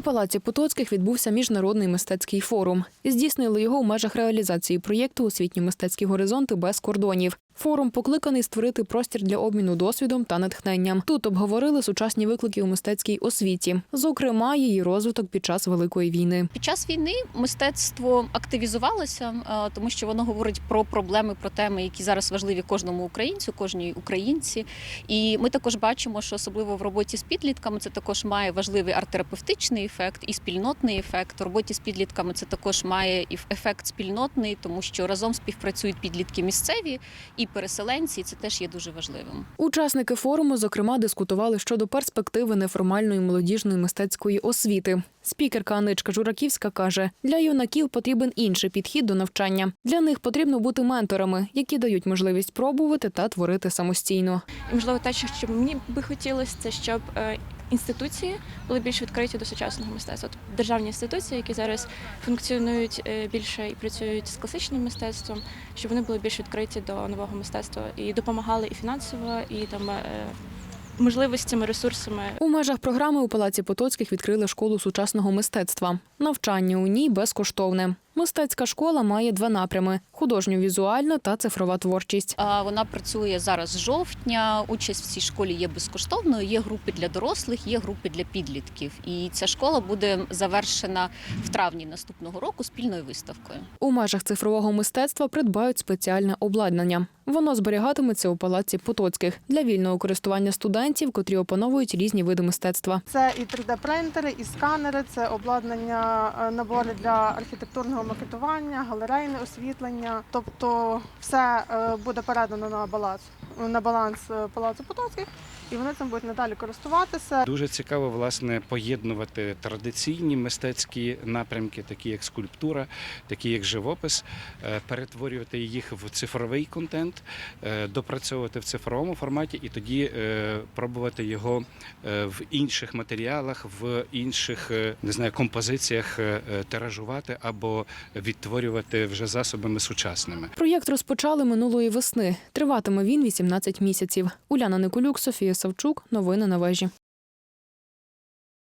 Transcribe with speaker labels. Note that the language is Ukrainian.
Speaker 1: Палаці Потоцьких відбувся міжнародний мистецький форум. Здійснили його у межах реалізації проєкту Освітньо-мистецькі горизонти без кордонів. Форум покликаний створити простір для обміну досвідом та натхненням. Тут обговорили сучасні виклики у мистецькій освіті, зокрема, її розвиток під час великої війни.
Speaker 2: Під час війни мистецтво активізувалося, е, тому що воно говорить про проблеми, про теми, які зараз важливі кожному українцю, кожній українці. І ми також бачимо, що особливо в роботі з підлітками це також має важливий арт-терапевтичний ефект і спільнотний ефект. У роботі з підлітками це також має і ефект спільнотний, тому що разом співпрацюють підлітки місцеві і переселенці. І це теж є дуже важливим.
Speaker 1: Учасники форуму, зокрема, дискутували щодо перспективи неформальної молодіжної мистецької освіти. Спікерка Аничка Жураківська каже: для юнаків потрібен інший підхід до навчання. Для них потрібно бути менторами, які дають можливість пробувати та творити самостійно.
Speaker 3: І можливо, те, що мені би хотілося, це щоб е, інституції були більш відкриті до сучасного мистецтва. От державні інституції, які зараз функціонують е, більше і працюють з класичним мистецтвом, щоб вони були більш відкриті до нового мистецтва і допомагали і фінансово, і там е, можливостями, ресурсами
Speaker 1: У межах програми у Палаці Потоцьких відкрили школу сучасного мистецтва. Навчання у ній безкоштовне. Мистецька школа має два напрями: художньо-візуальна та цифрова творчість.
Speaker 2: А Вона працює зараз з жовтня. Участь в цій школі є безкоштовною. Є групи для дорослих, є групи для підлітків. І ця школа буде завершена в травні наступного року спільною виставкою.
Speaker 1: У межах цифрового мистецтва придбають спеціальне обладнання. Воно зберігатиметься у палаці Потоцьких для вільного користування студентів, котрі опановують різні види мистецтва.
Speaker 4: Це і 3D-принтери, і сканери, це обладнання, е, набори для архітектурного макетування, галерейне освітлення. Тобто все е, буде передано на баланс на баланс е, палацу Потоцьких, і вони цим будуть надалі користуватися.
Speaker 5: Дуже цікаво власне поєднувати традиційні мистецькі напрямки, такі як скульптура, такі як живопис, е, перетворювати їх в цифровий контент, е, допрацьовувати в цифровому форматі і тоді е, пробувати його в інших матеріалах, в інших не знаю композиціях тиражувати або відтворювати вже засобами сучасними.
Speaker 1: Проєкт розпочали минулої весни. Триватиме він 18 місяців. Уляна Николюк, Софія Савчук. Новини на вежі.